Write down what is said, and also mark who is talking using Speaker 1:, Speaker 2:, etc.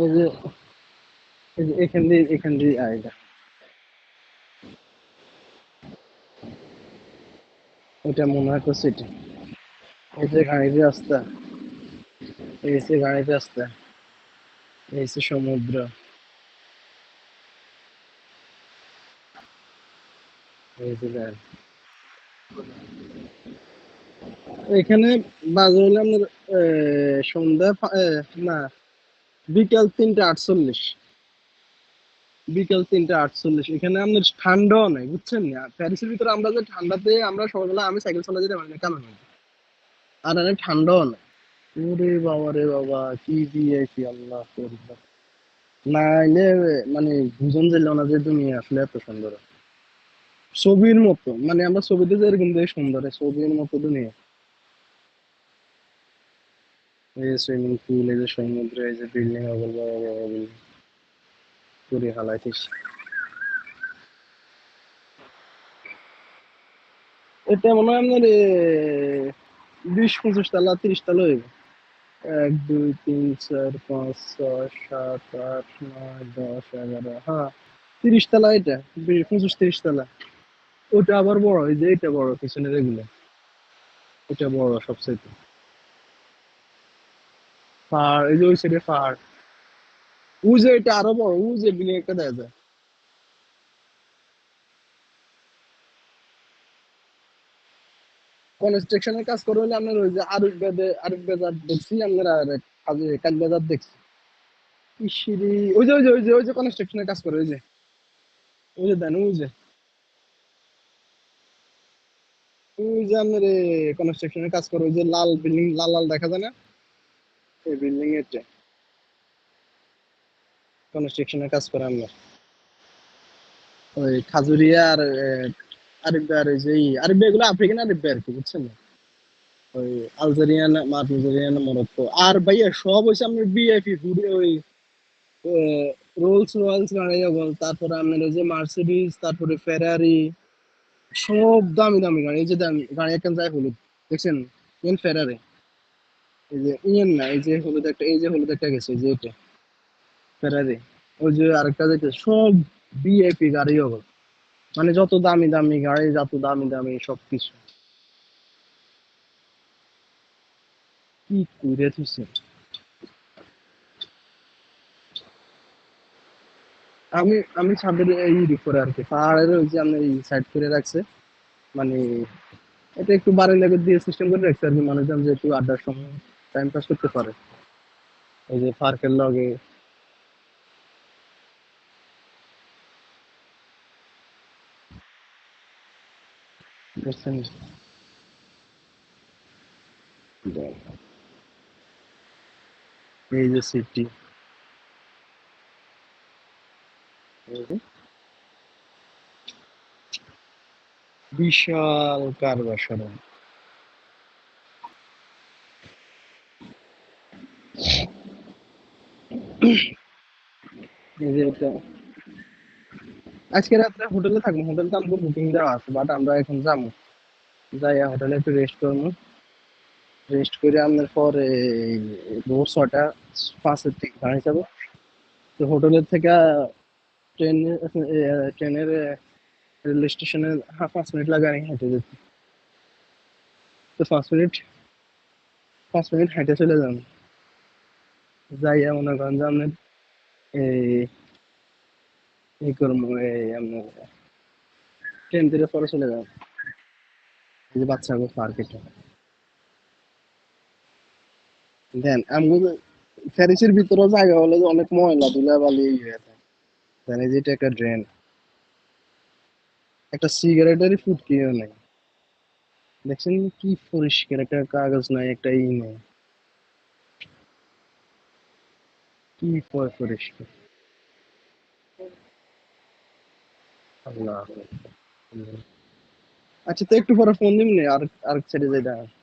Speaker 1: এই যে এখান দিয়ে এখান দিয়ে আয়টা এটা মনে হয় এই যে গাড়িতে রাস্তা এই যে গাড়িতে রাস্তা এই যে সমুদ্র এখানে বাজার হলে আপনার সন্ধ্যা না বিকাল তিনটা আটচল্লিশ বিকাল তিনটা আটচল্লিশ এখানে আপনার ঠান্ডাও নাই বুঝছেন না প্যারিসের ভিতরে আমরা যে ঠান্ডাতে আমরা সকালবেলা আমি সাইকেল চালা যেতে পারি কেন আর এখানে ঠান্ডাও নাই ওরে বাবা রে বাবা কি দিয়েছি আল্লাহ না এলে মানে ভুজন যে না যে দুনিয়া আসলে এত সুন্দর ছবির মতো মানে আমরা ছবিতে যেরকম দেখি সুন্দর ছবির মতো দুনিয়া এই যে সুইমিং পুল এই যে সমুদ্র এই যে বিল্ডিং অগল বড় বড় বিল্ডিং পুরি হালাইতিস এটা মনে হয় আপনার বিশ পঁচিশ তালা তিরিশ তালা হইব এক দুই তিন চার পাঁচ ছয় সাত আট নয় দশ এগারো হ্যাঁ তিরিশ তালা এটা পঁচিশ তিরিশ তালা ওটা আবার বড় এই যে এটা বড় পিছনের এগুলো এটা বড় সবচেয়ে পাহাড় এই যে ওই সাইডে ও যে এটা আরো বড় ও যে বিল্ডিং একটা যায় কনস্ট্রাকশনের কাজ করে হলে ওই যে আরব বেদে আরব বেজার দেখছি আপনারা কাল বেজার দেখছি ওই যে ওই যে ওই যে ওই যে কনস্ট্রাকশনের কাজ করে ওই যে ওই যে দেন ওই যে ওই যে আপনার কনস্ট্রাকশনের কাজ করে ওই যে লাল বিল্ডিং লাল লাল দেখা যায় না এই বিল্ডিং কনস্ট্রাকশনের কাজ করে আমরা ওই খাজুরিয়া আর আর যে এগুলো আফ্রিকান আর কি বুঝছেন ওই আলজেরিয়ান মার্জেরিয়ান মরক্কো আর ভাইয়া সব হয়েছে আপনার বিএফি ঘুরে ওই রোলস রয়েলস গাড়ি তারপরে আপনার যে মার্সিডিস তারপরে ফেরারি সব দামি দামি গাড়ি এই যে দামি গাড়ি একখান যায় হলুদ দেখছেন ফেরারি এই যে না এই যে হলুদ একটা এই যে হলুদ একটা গেছে যে এটা ফেরারি ওই যে আরেকটা সব বিআইপি গাড়ি হবে মানে যত দামি দামি গাড়ি যত দামি দামি সব কিছু কি করে থুছে আমি আমি ছাদের এই উপরে আর কি পাহাড়ের ওই যে আমি এই সাইড করে রাখছে মানে এটা একটু বারে লেগে দিয়ে সিস্টেম করে রাখছে আর কি মানুষজন যেহেতু আড্ডার সময় টাইম পাস করতে পারে এই যে ফার্কের লগে এই যে সিটি বিশাল কারবার সরঞ্জাম আজকে রাত্রে হোটেলে থাকবো হোটেল তো আমাদের বুকিং দেওয়া আছে বাট আমরা এখন যাবো যাই হোটেলে একটু রেস্ট করবো রেস্ট করে আনার পরে ভোর ছটা পাঁচের থেকে গাড়ি যাবো তো হোটেলের থেকে ট্রেন ট্রেনের রেলওয়ে স্টেশনে পাঁচ মিনিট আমি হেঁটে যেতে তো পাঁচ মিনিট পাঁচ মিনিট হেঁটে চলে যান যাইয়া মনে করেন যে আপনার এই করবো এই আপনার ট্রেন থেকে পরে চলে যাবো এই যে বাচ্চাগুলো পার্কেটে দেন আমি ফ্যারিসের ভিতরে জায়গা হলে অনেক ময়লা ধুলা বালি হয়ে থাকে দেন এই যে এটা একটা ড্রেন একটা সিগারেটেরই ফুটকিও নেই দেখছেন কি পরিষ্কার একটা কাগজ নাই একটা ই নেই কি কয় করিস আল্লাহ আচ্ছা তো একটু পরে ফোন দিবনি আর আর ছেড়ে যাই দেখা